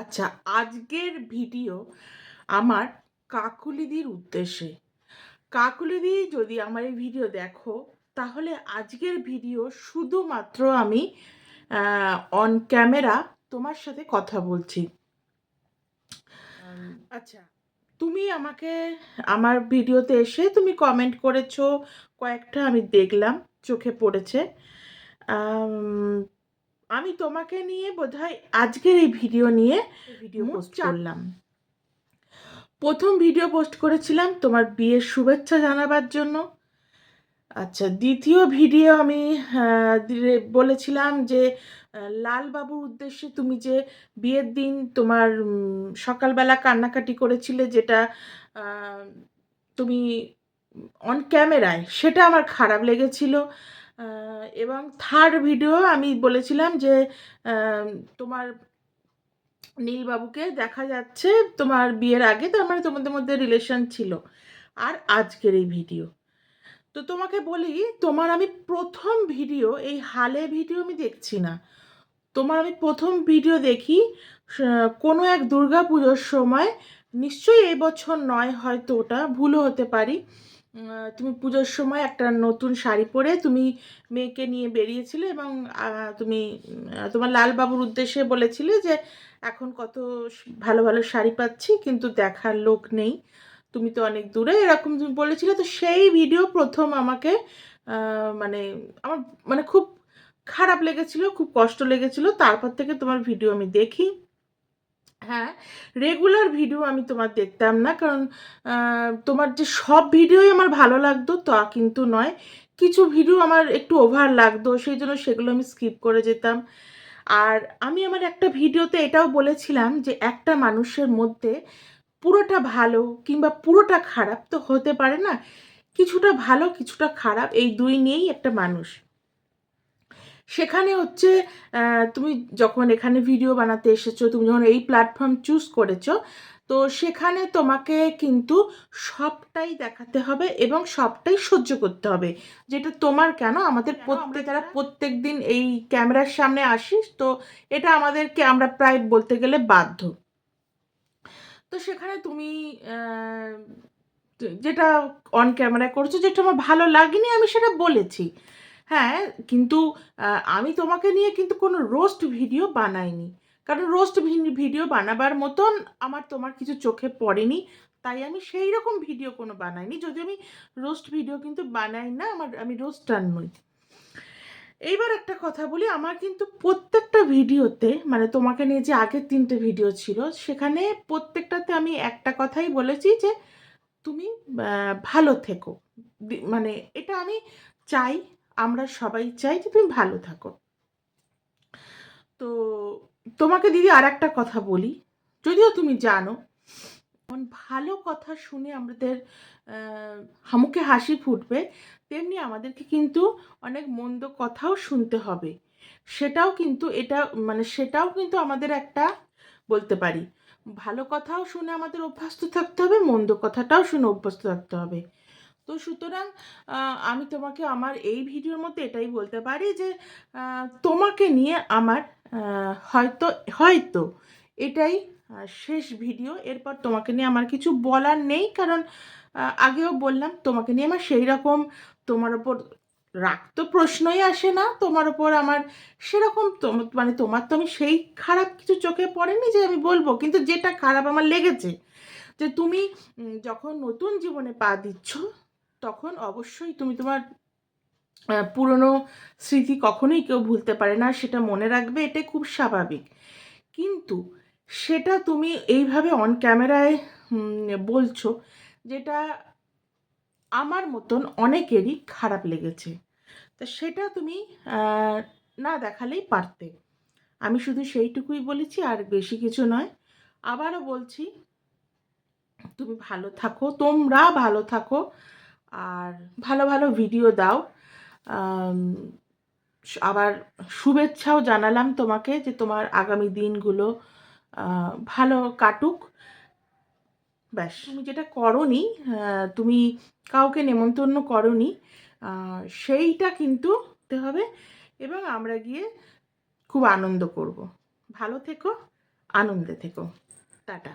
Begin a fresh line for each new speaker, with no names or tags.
আচ্ছা আজকের ভিডিও আমার কাকুলিদির উদ্দেশ্যে। কাকুলিদি যদি আমার এই ভিডিও দেখো তাহলে আজকের ভিডিও শুধুমাত্র আমি অন ক্যামেরা তোমার সাথে কথা বলছি। আচ্ছা তুমি আমাকে আমার ভিডিওতে এসে তুমি কমেন্ট করেছ কয়েকটা আমি দেখলাম চোখে পড়েছে। আম, তোমাকে নিয়ে বোধহয় আজকের এই ভিডিও নিয়ে ভিডিও পোস্ট করলাম। প্রথম ভিডিও পোস্ট করেছিলাম তোমার বিয়ের শুভেচ্ছা জানাবার জন্য। আচ্ছা দ্বিতীয় ভিডিও আমি বলেছিলাম যে লালবাবুর উদ্দেশ্যে তুমি যে বিয়ের দিন তোমার সকালবেলা কান্নাকাটি করেছিলে যেটা তুমি অন ক্যামেরায় সেটা আমার খারাপ লেগেছিল। এবং থার্ড ভিডিও আমি বলেছিলাম যে তোমার নীলবাবুকে দেখা যাচ্ছে তোমার বিয়ের আগে, তার মানে তোমাদের মধ্যে রিলেশন ছিল আর আজকের এই ভিডিও তো তোমাকে বলি, তোমার আমি প্রথম ভিডিও এই হালে ভিডিও আমি দেখছি না। তোমার আমি প্রথম ভিডিও দেখি কোনো এক দুর্গা পুজোর সময়, নিশ্চয়ই এই বছর নয় হয়তো ওটা, ভুলও হতে পারি তুমি পুজোর সময় একটা নতুন শাড়ি পরে তুমি মেয়েকে নিয়ে বেরিয়েছিলে এবং তুমি তোমার লালবাবুর উদ্দেশ্যে বলেছিলে যে এখন কত ভালো ভালো শাড়ি পাচ্ছি কিন্তু দেখার লোক নেই। তুমি তো অনেক দূরে এরকম তুমি বলেছিলে। তো সেই ভিডিও প্রথম আমাকে মানে আমার মানে খুব খারাপ লেগেছিল, খুব কষ্ট লেগেছিল। তারপর থেকে তোমার ভিডিও আমি দেখি। হ্যাঁ রেগুলার ভিডিও আমি তোমার দেখতাম না। কারণ তোমার যে সব ভিডিওই আমার ভালো লাগতো, তা কিন্তু নয়। কিছু ভিডিও আমার একটু ওভার লাগতো, সেই জন্য সেগুলো আমি স্কিপ করে যেতাম। আর আমি আমার একটা ভিডিওতে এটাও বলেছিলাম যে, একটা মানুষের মধ্যে পুরোটা ভালো কিংবা পুরোটা খারাপ তো হতে পারে না। কিছুটা ভালো, কিছুটা খারাপ, এই দুই নিয়েই একটা মানুষ। সেখানে হচ্ছে তুমি যখন এখানে ভিডিও বানাতে এসেছ তুমি যখন এই প্ল্যাটফর্ম চুজ করেছ তো সেখানে তোমাকে কিন্তু সবটাই দেখাতে হবে এবং সবটাই সহ্য করতে হবে। যেটা তোমার কেন? আমাদের প্রত্যেকেরা প্রত্যেক দিন এই ক্যামেরার সামনে আসিস তো এটা আমাদেরকে আমরা প্রায় বলতে গেলে বাধ্য। তো সেখানে তুমি যেটা অন ক্যামেরা করছ যেটা আমার ভালো লাগেনি আমি সেটা বলেছি। হ্যাঁ কিন্তু আমি তোমাকে নিয়ে কিন্তু কোনো রোস্ট ভিডিও বানাইনি। কারণ রোস্ট ভিডিও বানাবার মতন আমার তোমার কিছু চোখে পড়েনি। তাই আমি সেই রকম ভিডিও কোনো বানাইনি। যদি আমি রোস্ট ভিডিও কিন্তু বানাই না, আমার, আমি রোস্টার নই। এইবার একটা কথা বলি, আমার কিন্তু প্রত্যেকটা ভিডিওতে মানে তোমাকে নিয়ে যে আগের তিনটে ভিডিও ছিল, সেখানে প্রত্যেকটাতে আমি একটা কথাই বলেছি যে, তুমি ভালো থেকো। মানে এটা আমি চাই আমরা সবাই চাই যে তুমি ভালো থাকো। তো তোমাকে দিদি আর একটা কথা বলি, যদিও তুমি জানো যেমন ভালো কথা শুনে আমাদের হামুকে হাসি ফুটবে, তেমনি আমাদেরকে কিন্তু অনেক মন্দ কথাও শুনতে হবে। সেটাও কিন্তু এটা মানে সেটাও কিন্তু আমাদের একটা, বলতে পারি, ভালো কথাও শুনে আমাদের অভ্যস্ত থাকতে হবে, মন্দ কথাটাও শুনে অভ্যস্ত থাকতে হবে। তো সুতরাং আমি তোমাকে আমার এই ভিডিওর মধ্যে এটাই বলতে পারি যে তোমাকে নিয়ে আমার হয়তো হয়তো এটাই শেষ ভিডিও। এরপর তোমাকে নিয়ে আমার কিছু বলার নেই কারণ আগেও বললাম তোমাকে নিয়ে আমার সেই রকম তোমার ওপর রাগ তো প্রশ্নই আসে না। তোমার ওপর আমার সেরকম মানে তোমার তো আমি সেই খারাপ কিছু চোখে পড়েনি যে আমি বলব। কিন্তু যেটা খারাপ আমার লেগেছে যে তুমি যখন নতুন জীবনে পা দিচ্ছ তখন অবশ্যই তুমি তোমার পুরনো স্মৃতি কখনোই কেউ ভুলতে পারে না, সেটা মনে রাখবে এটা খুব স্বাভাবিক। কিন্তু সেটা তুমি এইভাবে অন ক্যামেরায় বলছো, যেটা আমার মতন অনেকেরই খারাপ লেগেছে। তা সেটা তুমি না দেখালেই পারতে। আমি শুধু সেইটুকুই বলেছি, আর বেশি কিছু নয়। আবারও বলছি, তুমি ভালো থাকো, তোমরা ভালো থাকো। আর ভালো ভালো ভিডিও দাও। আবার শুভেচ্ছাও জানালাম তোমাকে যে তোমার আগামী দিনগুলো ভালো কাটুক। ব্যাস, তুমি যেটা করনি তুমি কাউকে নেমন্তন্ন করনি সেইটা কিন্তু হবে এবং আমরা গিয়ে খুব আনন্দ করব। ভালো থেকো, আনন্দে থেকো। টাটা।